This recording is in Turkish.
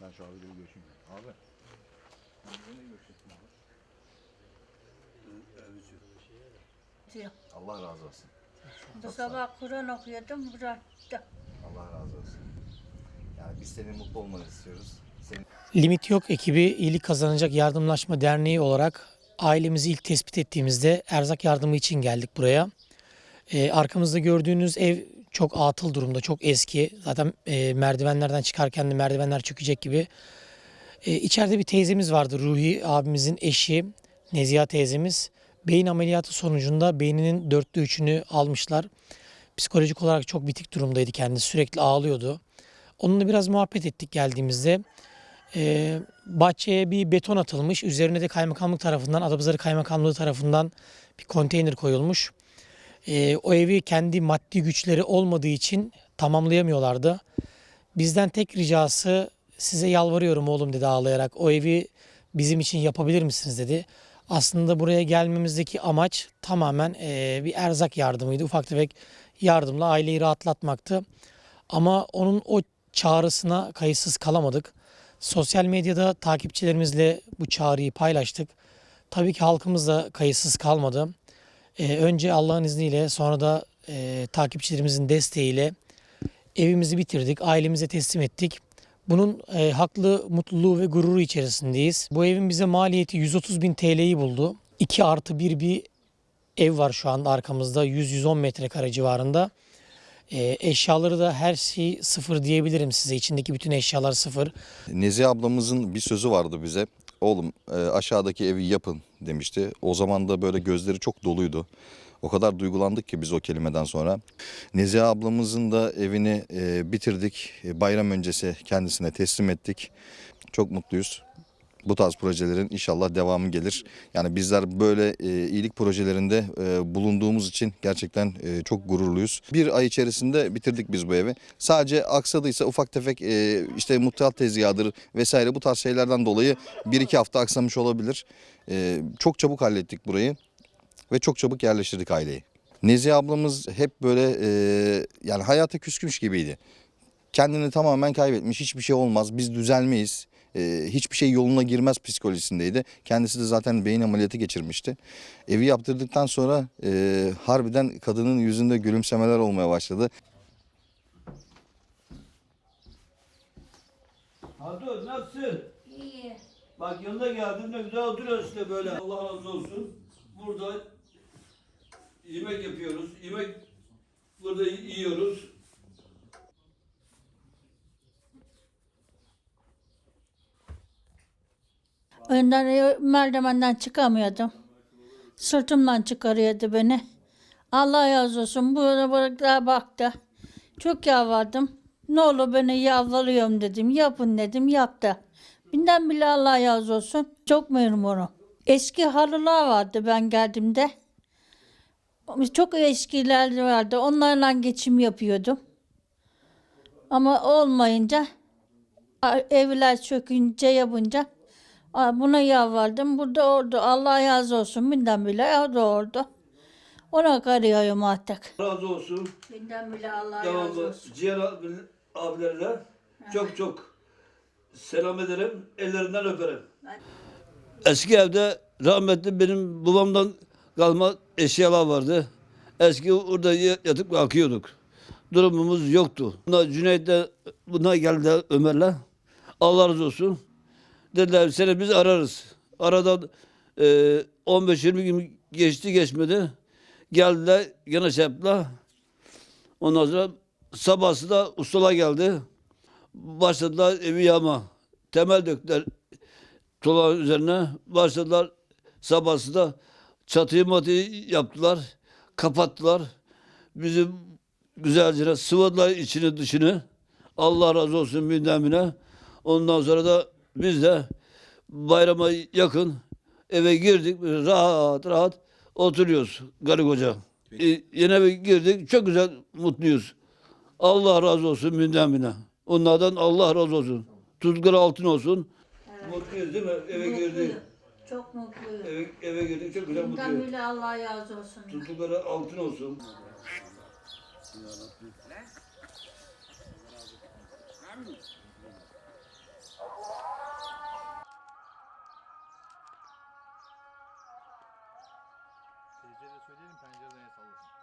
Ben şu abiyle bir görüşeyim. Abi. Bizimle görüşeceksin abi. diyor. Allah razı olsun. Bu sabah Kur'an okuyordum bıraktı. Allah razı olsun. Yani biz senin mutlu olmanı istiyoruz. Senin Limit Yok ekibi İyilik Kazanacak Yardımlaşma Derneği olarak ailemizi ilk tespit ettiğimizde erzak yardımı için geldik buraya. Ee, arkamızda gördüğünüz ev çok atıl durumda, çok eski. Zaten e, merdivenlerden çıkarken de merdivenler çökecek gibi. Ee, içeride bir teyzemiz vardı, Ruhi abimizin eşi, Neziha teyzemiz. Beyin ameliyatı sonucunda beyninin dörtte üçünü almışlar. Psikolojik olarak çok bitik durumdaydı kendisi, sürekli ağlıyordu. Onunla biraz muhabbet ettik geldiğimizde. Ee, bahçeye bir beton atılmış. Üzerine de kaymakamlık tarafından, Adapazarı Kaymakamlığı tarafından bir konteyner koyulmuş. Ee, o evi kendi maddi güçleri olmadığı için tamamlayamıyorlardı. Bizden tek ricası size yalvarıyorum oğlum dedi ağlayarak. O evi bizim için yapabilir misiniz dedi. Aslında buraya gelmemizdeki amaç tamamen eee, bir erzak yardımıydı. Ufak tefek yardımla aileyi rahatlatmaktı. Ama onun o çağrısına kayıtsız kalamadık. Sosyal medyada takipçilerimizle bu çağrıyı paylaştık. Tabii ki halkımız da kayıtsız kalmadı. Ee, önce Allah'ın izniyle sonra da e, takipçilerimizin desteğiyle evimizi bitirdik, ailemize teslim ettik. Bunun e, haklı mutluluğu ve gururu içerisindeyiz. Bu evin bize maliyeti 130 bin TL'yi buldu. 2 artı 1 bir ev var şu anda arkamızda 100-110 metrekare civarında. E, eşyaları da her şey sıfır diyebilirim size. İçindeki bütün eşyalar sıfır. Nezihe ablamızın bir sözü vardı bize. Oğlum e, aşağıdaki evi yapın demişti. O zaman da böyle gözleri çok doluydu. O kadar duygulandık ki biz o kelimeden sonra. Nezihe ablamızın da evini e, bitirdik. E, bayram öncesi kendisine teslim ettik. Çok mutluyuz. Bu tarz projelerin inşallah devamı gelir. Yani bizler böyle e, iyilik projelerinde e, bulunduğumuz için gerçekten e, çok gururluyuz. Bir ay içerisinde bitirdik biz bu evi. Sadece aksadıysa ufak tefek e, işte muhtemel tezgahıdır vesaire bu tarz şeylerden dolayı bir iki hafta aksamış olabilir. E, çok çabuk hallettik burayı ve çok çabuk yerleştirdik aileyi. Nezihe ablamız hep böyle e, yani hayata küskünmüş gibiydi. Kendini tamamen kaybetmiş hiçbir şey olmaz biz düzelmeyiz. e, hiçbir şey yoluna girmez psikolojisindeydi. Kendisi de zaten beyin ameliyatı geçirmişti. Evi yaptırdıktan sonra e, harbiden kadının yüzünde gülümsemeler olmaya başladı. Hadi nasılsın? İyi. Bak yanına geldim ne güzel oturuyorsun işte böyle. Allah razı olsun. Burada yemek yapıyoruz. Yemek burada yiyoruz. Önden e, merdivenden çıkamıyordum. Sırtımdan çıkarıyordu beni. Allah razı olsun. Burada bıraktılar baktı. Çok yalvardım. Ne olur beni yalvarıyorum dedim. Yapın dedim. Yaptı. Binden bile Allah razı olsun. Çok memnunum. Eski halılar vardı ben geldiğimde. Çok eskiler vardı. Onlarla geçim yapıyordum. Ama olmayınca evler çökünce yapınca buna yalvardım. Burada oldu. Allah razı olsun. Binden bile o da oldu. Ona karıyorum artık. Razı olsun. Binden bile Allah Devamlı ciğer abi- abilerine çok çok selam ederim. Ellerinden öperim. Eski evde rahmetli benim babamdan kalma eşyalar vardı. Eski orada yatıp kalkıyorduk. Durumumuz yoktu. Bunlar Cüneyt de bunlar geldi Ömer'le. Allah razı olsun. Dediler seni biz ararız. Aradan e, 15-20 gün geçti geçmedi. Geldiler yine şey. Ondan sonra sabahsı da ustalar geldi. Başladılar evi yağma. Temel döktüler tuğlanın üzerine. Başladılar sabahsı da çatıyı matıyı yaptılar. Kapattılar. Bizim güzelce sıvadılar içini dışını. Allah razı olsun binden Ondan sonra da biz de bayrama yakın eve girdik. Rahat rahat oturuyoruz karı koca. E, yeni eve girdik. Çok güzel mutluyuz. Allah razı olsun binden bine. Onlardan Allah razı olsun. Tuzları altın olsun. Mutluyuz değil mi? Eve girdik. Çok mutluyum. Eve, eve girdik. Çok güzel Binden mutluyuz. bile Allah razı olsun. Tuttukları altın olsun. Bize de söyleyelim pencereden el sallasın.